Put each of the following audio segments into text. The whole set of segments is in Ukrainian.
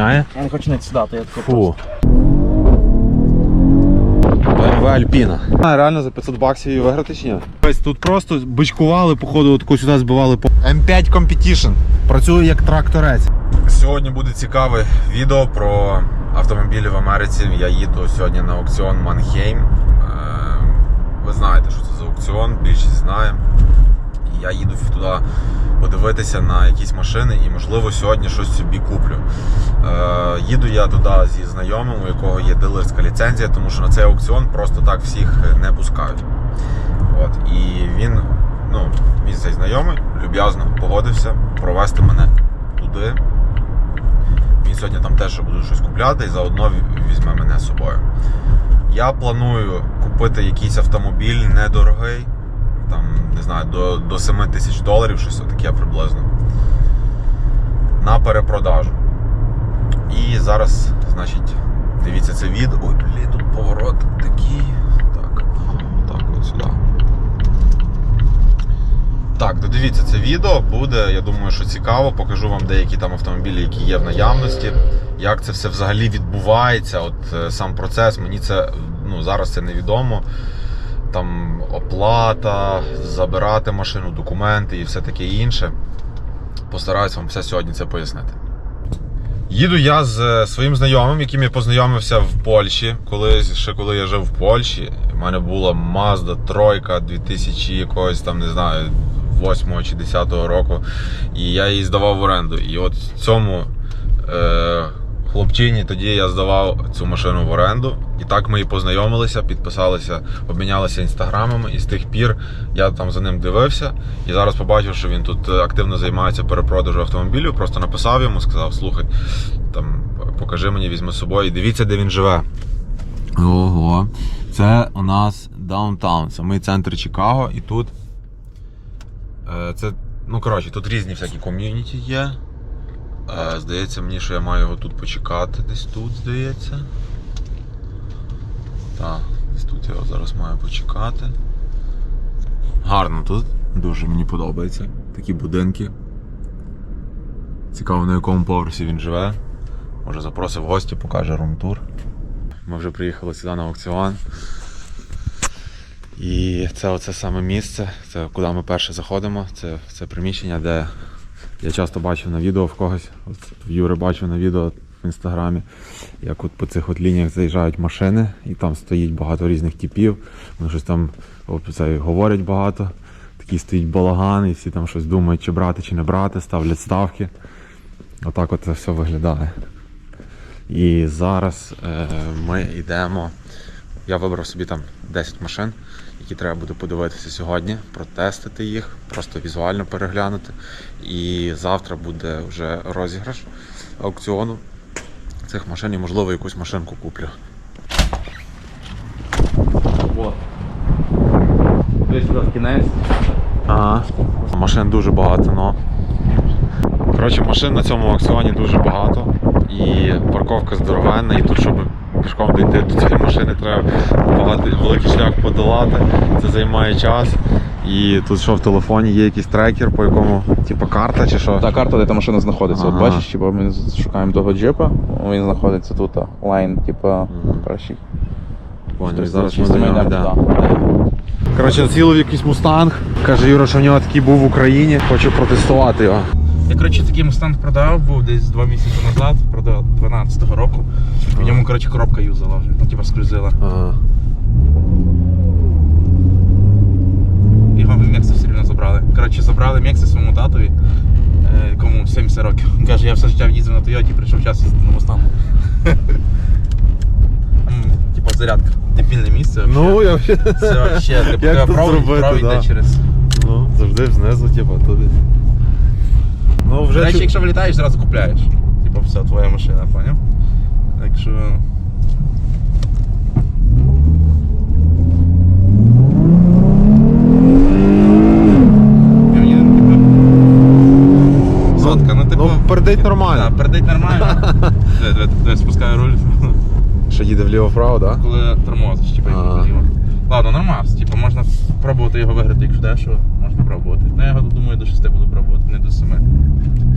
воняє. Я не хочу навіть сідати, я тако Фу. BMW Alpina. А, реально за 500 баксів її виграти чи ні? Ось тут просто бичкували, походу, таку сюди збивали по M5 Competition. Працює як тракторець. Сьогодні буде цікаве відео про автомобілі в Америці. Я їду сьогодні на аукціон Манхейм. Е, Ви знаєте, що це за аукціон, більшість знає. Я їду туди подивитися на якісь машини і, можливо, сьогодні щось собі куплю. Е, їду я туди зі знайомим, у якого є дилерська ліцензія, тому що на цей аукціон просто так всіх не пускають. От, і він, ну, мій цей знайомий, люб'язно погодився провести мене туди. Він сьогодні там теж буде щось купляти і заодно візьме мене з собою. Я планую купити якийсь автомобіль недорогий, там, не знаю, до, до 7 тисяч доларів, щось таке приблизно. На перепродажу. І зараз, значить, дивіться це відео. Ой, блін, тут поворот такий. Так, так, от сюди. Так, додивіться це відео, буде, я думаю, що цікаво. Покажу вам деякі там автомобілі, які є в наявності, як це все взагалі відбувається. От е, сам процес, мені це ну, зараз це невідомо. Там оплата, забирати машину, документи і все таке інше. Постараюсь вам все сьогодні це пояснити. Їду я з е, своїм знайомим, яким я познайомився в Польщі. Колись, ще коли я жив в Польщі. У мене була Mazda тройка 2000 якогось там, не знаю, 8 чи 10 року. І я її здавав в оренду. І от цьому е, хлопчині тоді я здавав цю машину в оренду. І так ми і познайомилися, підписалися, обмінялися інстаграмами. І з тих пір я там за ним дивився. І зараз побачив, що він тут е, активно займається перепродажем автомобілів. Просто написав йому, сказав: слухай, там покажи мені, візьми з собою і дивіться, де він живе. Ого, це у нас даунтаун, самий центр Чикаго, і тут. е, Це, ну коротше, тут різні всякі ком'юніті є. Е, Здається мені, що я маю його тут почекати, десь тут, здається. Так, десь тут я його зараз маю почекати. Гарно тут, дуже мені подобається. Такі будинки. Цікаво, на якому поверсі він живе. Може запросив гості, покаже румтур. Ми вже приїхали сюди на аукціон. І це оце саме місце, це куди ми перше заходимо. Це, це приміщення, де я часто бачив на відео в когось. От в Юри бачив на відео в інстаграмі, як от по цих от лініях заїжджають машини, і там стоїть багато різних типів. Вони щось там це, говорять багато. Такий стоїть балаган, і всі там щось думають, чи брати, чи не брати, ставлять ставки. Отак от це все виглядає. І зараз е, ми йдемо. Я вибрав собі там 10 машин, які треба буде подивитися сьогодні, протестити їх, просто візуально переглянути. І завтра буде вже розіграш аукціону цих машин і, можливо, якусь машинку куплю. Вот. Десь сюди в кінець. Ага. Машин дуже багато, ну. Коротше, машин на цьому аукціоні дуже багато. І парковка здоровенна, і тут, щоб пішком дійти до цієї машини, треба багато, великий шлях подолати. Це займає час. І тут що в телефоні є якийсь трекер, по якому, типу, карта чи що? Та карта, де та машина знаходиться. Ага. От бачиш, типу, ми шукаємо того джипа, він знаходиться тут, лайн, типу, кращий. Понял, Тобто зараз ми до нього йдемо. Коротше, націлив якийсь мустанг. Каже Юра, що в нього такий був в Україні, хочу протестувати його. Я коротше такий мустанг продав, був десь два місяці назад, продав 12-го року. В ньому коротше коробка юзала вже, ну типа скрузила. Ага. Його в Мексі все рівно забрали. Коротше, забрали Мексі своєму татові, е, якому 70 років. Він Каже, я все життя їздив на Тойоті, прийшов час їздити на мустангу. Типа зарядка. Дебільне місце. Ну, я взагалі. Це вообще, типу, Як тебе тут провід, зробити, провід да. йде через. Ну, завжди знизу, типу, туди. Ну, вже. речі, чу- якщо влітаєш, зразу купляєш. Типа все, твоя машина, поняв? Так що. Типу, Сотка, ну типу. Ну, пердить нормально. Так, передить нормально. Диви, диви, диви, спускаю руль, Що їде вліво-вправо, так? Да? коли тормозиш, типу, вліво. Ладно, нормально, типу, можна пробувати його виграти, якщо дешево, можна пробувати. Ну, я його думаю, до 6 буду пробувати, не до 7.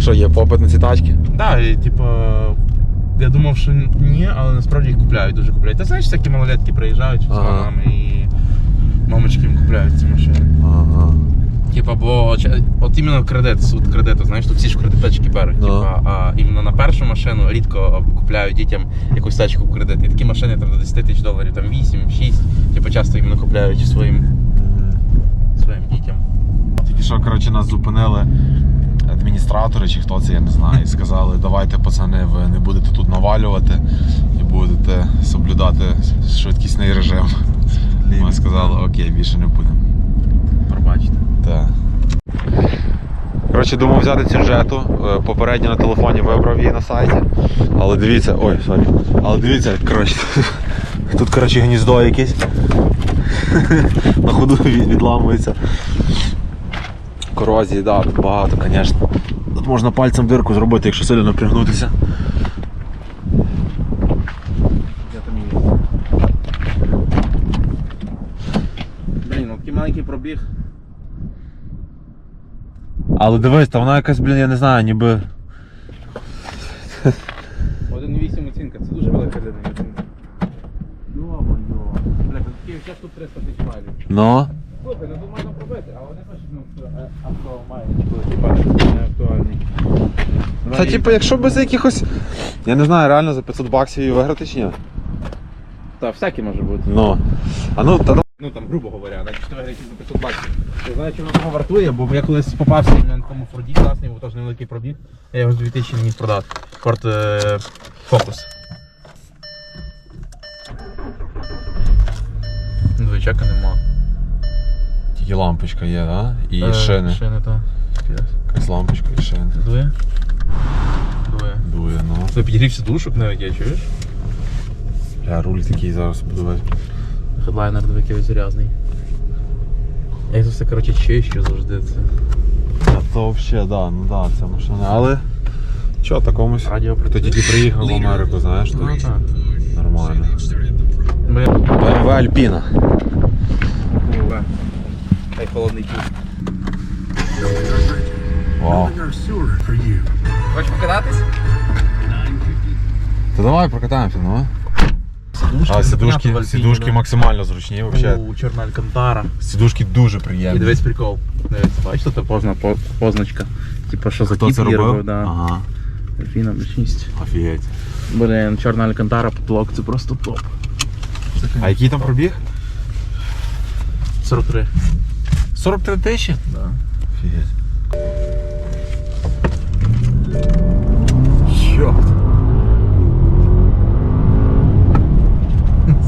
Що є попит на ці тачки? Да, і типу, Я думав, що ні, але насправді їх купляють, дуже купляють. Ти знаєш, всякі малолетки приїжджають з Ага. мамами і мамочки їм купляють ці машини. Ага. Типа, бо от іменно кредит, суд кредиту, знаєш, тут всі ж кредиточки беруть. Ну. Типа, а іменно на першу машину рідко купляють дітям якусь тачку в кредит. І такі машини там до 10 тисяч доларів, там 8, 6. Типа часто іменно купляють своїм, своїм дітям. Тільки що, коротше, нас зупинили адміністратори, чи хто це, я не знаю, і сказали, давайте, пацани, ви не будете тут навалювати і будете соблюдати швидкісний режим. Ми сказали, окей, більше не будемо. Пробачте. Так. Коротше, думав взяти цю жету. Е, Попередньо на телефоні вибрав її на сайті. Але дивіться, ой, сорі. Але дивіться, коротше, тут коротше гніздо якесь. На ходу відламується. Корозії, да, тут багато, звісно. Тут можна пальцем дирку зробити, якщо сильно напрягнутися. Я там є. Блін, ну такий маленький пробіг. Але дивись, та вона якась, блін, я не знаю, ніби. 1,8 оцінка, це дуже велика для неї оцінка. Йо-моє. Бля, такий час тут 300 тисяч майлів. Ну. Слухай, ну тут можна пробити, а вони актуальний. Та типу, якщо без якихось. Я не знаю, реально за 500 баксів її виграти чи ні? Та всяке може бути. Ну. А ну, та Ну там, грубо говоря, навіть 4 гривні за 500 баксів. Я знаю, чому воно вартує, бо я колись попався на такому Форді класний, бо теж невеликий пробіг. Я його з 2000 не міг продати. Форд Фокус. Двойчака нема. Тільки лампочка є, да? І Е, шини. Шини, так. Якась лампочка і шини. Дує? Дує. Дує, ну. Це підігрівся душок навіть, я чуєш? Я руль такий зараз подивись. Хедлайнер диви якийсь грязний. Я це все, коротше, чищу завжди це. А то взагалі, да, ну да, це машина. Але. Чо, такомусь. Радіо Хто тільки приїхав в Америку, знаєш, тут Ну так. нормально. Бля. BMW Alpina. Хай холодний. Вау. Хочеш покататись? Та давай прокатаємося, ну. Сидушки, А сидушки, сидушки максимально зручні, взагалі. У чорна алькантара. Сидушки дуже І приємні. дивись прикол. Дивись, бачиш, тут позна, по- позначка. Типа, що за Хто кіт це робив? да. Ага. Альфіна 6. Офігеть. Блін, чорна алькантара, потолок, це просто топ. А який там пробіг? 43. 43 тисячі? Да. Офігеть. Що?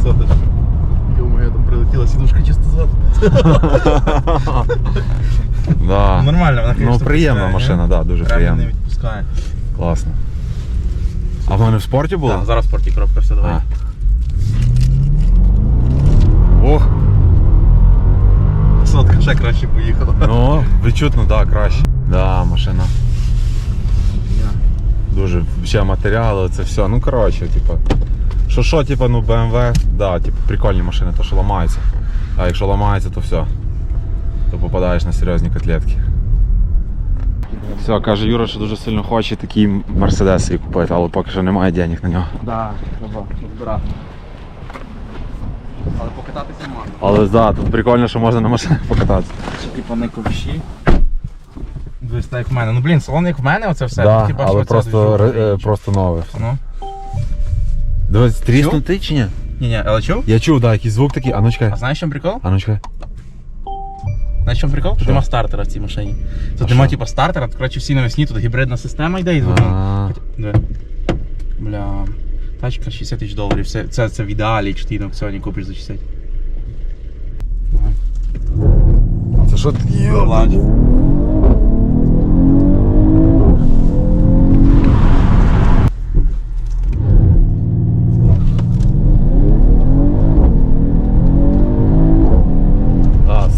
Соточка. Йо-моє, там прилетіла сідушка чисто ззаду. Да. Нормально, вона, Ну, конечно, приємна пускає, машина, ні? да, дуже Реально приємна. не відпускає. Класно. А в мене в спорті було? Так, зараз в спорті кропка, все, давай. А. Ох, Сотка ще краще поїхала. ну, відчутно, да, краще. Да, машина. Дуже ще матеріали, це все. Ну коротше, типа. Що що, типа, ну BMW, да, типу, прикольні машини, то що ламаються. А якщо ламається, то все. То попадаєш на серйозні котлетки. Все, каже Юра, що дуже сильно хоче такий мерседес купити, але поки що немає денег на нього. Да, треба збирати. Але покататися можна. Але да, тут прикольно, що можна на машинах покататися. Чи типу не ковші. Дивись, так як в мене. Ну блін, салон як в мене, оце все. Да, Ну, хіба але оця просто, движуха ре- е, просто нове. Ну. Дивись, тріснутий чи ні? Ні, ні, але чув? Я чув, да, якийсь звук такий, а ну чекай. А знаєш, в чому прикол? А ну чекай. Знаєш, в чому прикол? Тут Що? нема стартера в цій машині. Тут А нема що? типу стартера, тут коротше всі навесні, тут гібридна система йде і А, Диви. Бля. Тачка 60 тисяч доларів. Це, це, це в ідеалі, якщо ти на аукціоні купиш за 60. Це що таке? Ланч.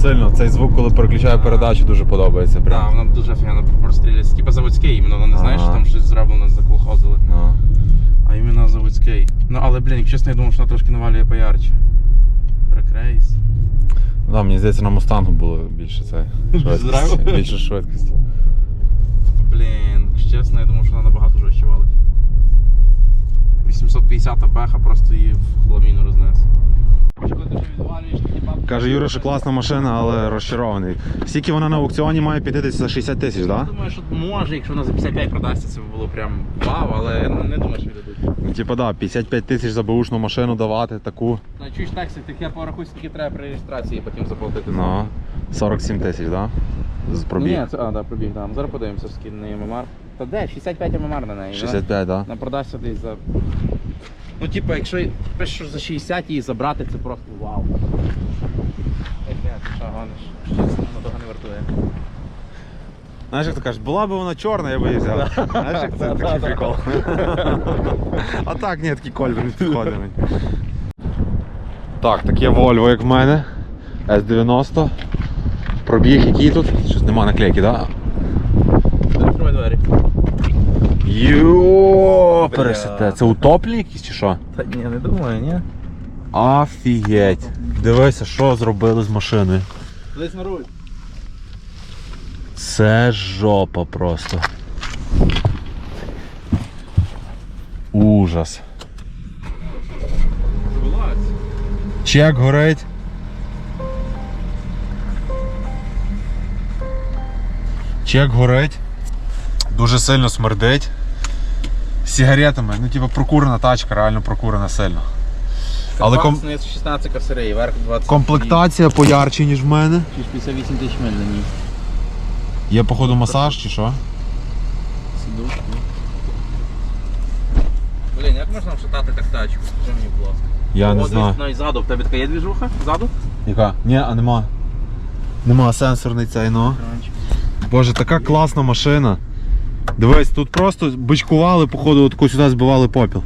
Сильно. Цей звук, коли переключаю передачу, дуже подобається. Так, Прям. воно дуже офігенно простріляється. Типа заводський, іменно, воно не знаєш, що там щось зроблено, заколхозили. Ну. Заводський. Ну але, блін, як чесно, я думав, що вона трошки навалює поярче. Брекрейс. Да, мені здається, на Мустангу було більше це. швидкості, Драйву? Більше швидкості. Блін, якщо чесно, я думав, що вона набагато жорстче валить. 850 беха просто її в хламіну рознес. Каже Юра, що класна машина, але розчарований. Скільки вона на аукціоні має піти за 60 тисяч, так? Да? думаю, що може, якщо вона за 55 продасться, це було прям вау, але я не думаю, що віддадуть. Ну, типа, да, 55 тисяч за бушну машину давати таку. Ну, чуєш такси, так я порахую, скільки треба при реєстрації потім заплатити. Ну, 47 тисяч, так? Да? З пробіг. Ні, це, а, да, пробіг, да. Зараз подивимося, скільки на ММР. Та де? 65 ММР на неї. 65, так? Да? Вона продасться десь за. Ну, типу, якщо пишеш, що за 60 її забрати, це просто вау. Ей, бля, ти що гониш? Щось воно того не вартує. Знаєш, як ти кажеш, була б вона чорна, я би її взяв. Знаєш, як це такий прикол. А так, ні, такий кольор не підходить мені. Так, таке Volvo, як в мене. S90. Пробіг який тут? Щось нема наклейки, так? Відкривай двері. Йо, пересете. Це утоплені якісь чи що? Та ні, не думаю, ні. Офігеть. Дивися, що зробили з машиною. Десь на руль. Це жопа просто. Ужас. Чек горить. Чек горить. Дуже сильно смердить. З сигаретами. Ну, типу, прокурена тачка, реально прокурена сильно. Але ком- Ком... 16 косарей, верх 20. комплектація поярче, ніж в мене. 58 тисяч миль на ній. Є, походу, масаж чи що? Сидушки. Блін, як можна вшатати так тачку? Скажи мені, будь ласка. Я не знаю. Ну і ззаду. В тебе така є двіжуха? Ззаду? Яка? Ні, а нема. Нема сенсорний цей, ну. Боже, така класна машина. Дивись, тут просто бичкували, походу, от сюди збивали попіл.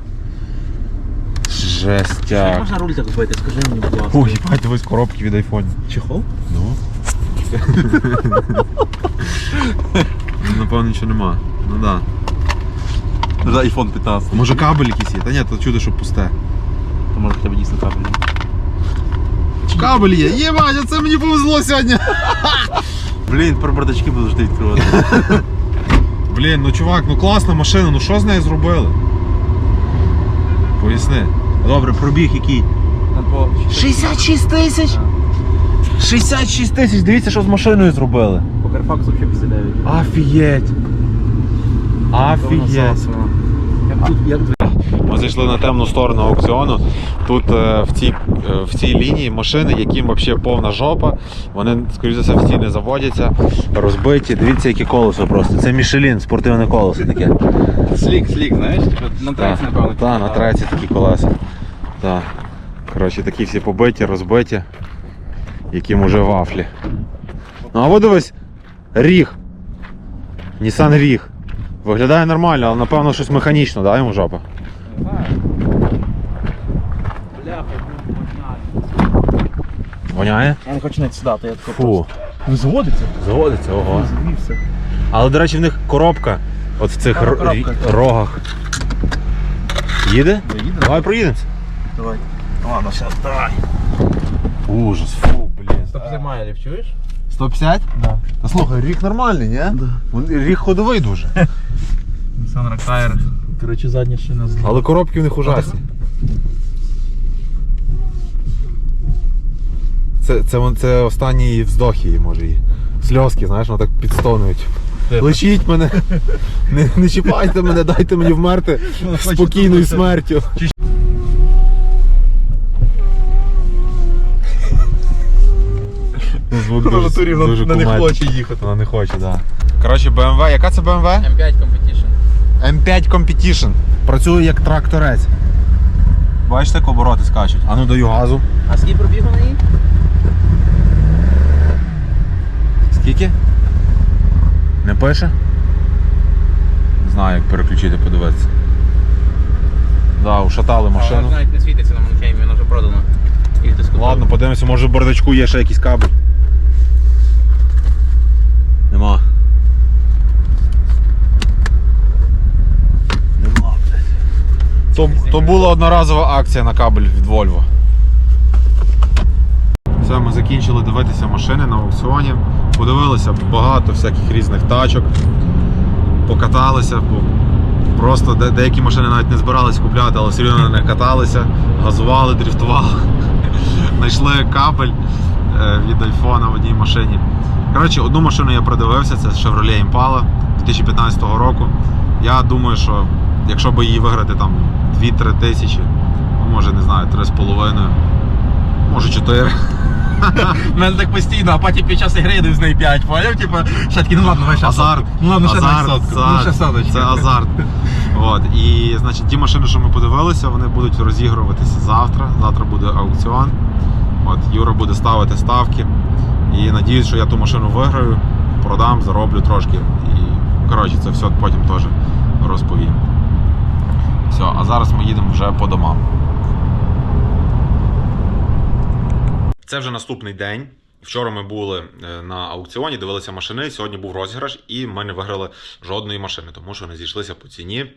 Як Жестяк. можна руль так купити? Скажи мені, будь ласка. Ой, бать, дивись коробки від айфону. Чехол? Ну. Напевно, нічого нема. Ну да. За iPhone 15. Може кабель якийсь є? Та ні, то чудо, що пусте. То може хоча б дійсно кабель. Кабель є. Єбать, оце мені повезло сьогодні. Блін, про бардачки будеш ти відкривати. Блін, ну чувак, ну класна машина, ну що з нею зробили? Поясни. Добре, пробіг який? Там по 66 тисяч! 66 тисяч, дивіться, що з машиною зробили. По Carfax взагалі 59. Афієть! Афієть! Як тут, як зайшли на темну сторону аукціону. Тут е, в, цій, е, в цій лінії машини, яким взагалі повна жопа. Вони, скоріш за все, всі не заводяться, розбиті. Дивіться, які колесо просто. Це Мішелін, спортивне колесо таке. Слік, слік, знаєш? типу, На треці, напевно. Так, на треці такі колеса. Так. Коротше, такі всі побиті, розбиті, яким уже вафлі. Ну а от дивись, ріг. Nissan ріг. Виглядає нормально, але напевно щось механічно, да, йому жопа? Бляха, Воняє? Я не хочу навіть сідати, я тако Фу. Ну заводиться. Заводиться, ого. Завівся. Але, до речі, в них коробка от в цих ро- коробка? рогах. Їде? Давай проїдемося. Давай. Ладно, сейчас, давай. Ужас, фу, блін. 150 майлів, чуєш? 150? Да. Та слухай, ріг нормальний, ні? Да. Ріг ходовий дуже. Nissan Rockfire. Короче, задня шина зліва. Але коробки в них ужасні. Це, це, це останній вздох її, може її. Сльозки, знаєш, вона так підстонують. Лечіть мене, не, не чіпайте мене, дайте мені вмерти спокійною смертю. Звук дуже, дуже кумедний. їхати. Вона не хоче, так. Да. Коротше, BMW, яка це BMW? М5 Competition. M5 Competition. Працює як тракторець. Бачите, як обороти скачуть. А ну даю газу. А скільки пробігу на ній? Скільки? Не пише? Не знаю, як переключити, подивитися. Да, ушатали Вона машину. навіть не світиться на Манхеймі, вона вже продана. Скупив. Ладно, подивимося, може в бардачку є ще якийсь кабель. Нема. Нема, блядь. То, то була одноразова акція на кабель від Volvo. Все, ми закінчили дивитися машини на аукціоні. Подивилися багато всяких різних тачок. Покаталися, Просто де, деякі машини навіть не збирались купляти, але все одно них каталися, газували, дрифтували. Знайшли кабель е, від айфона в одній машині. Коротше, одну машину я придивився, це Chevrolet Impala 2015 року. Я думаю, що якщо би її виграти там 2-3 тисячі, може не знаю, 3,5, може 4. У мене так постійно, а потім під час ігри йду з неї 5, поняв? Типу, ще таки, ну ладно, давай ще Азарт. Ну ладно, ще азарт, сотку. це, Ну ще соточку. це азарт. От. І значить, ті машини, що ми подивилися, вони будуть розігруватися завтра. Завтра буде аукціон. От, Юра буде ставити ставки. І надіюсь, що я ту машину виграю, продам, зароблю трошки. І коротше, це все потім теж розповім. Все, а зараз ми їдемо вже по домам. Це вже наступний день. Вчора ми були е, на аукціоні, дивилися машини. Сьогодні був розіграш, і ми не виграли жодної машини, тому що не зійшлися по ціні.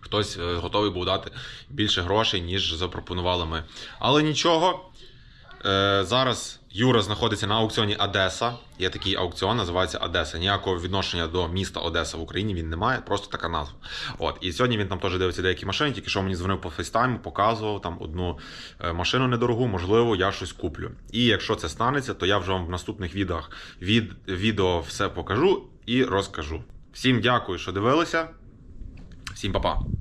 Хтось е, готовий був дати більше грошей, ніж запропонували ми. Але нічого. Е, Зараз Юра знаходиться на аукціоні Одеса. Є такий аукціон, називається Одеса. Ніякого відношення до міста Одеса в Україні він не має, просто така назва. От. І сьогодні він там теж дивиться деякі машини, тільки що мені дзвонив по фейстайму, показував там одну е, машину недорогу, можливо, я щось куплю. І якщо це станеться, то я вже вам в наступних відео, від, відео все покажу і розкажу. Всім дякую, що дивилися. Всім па-па.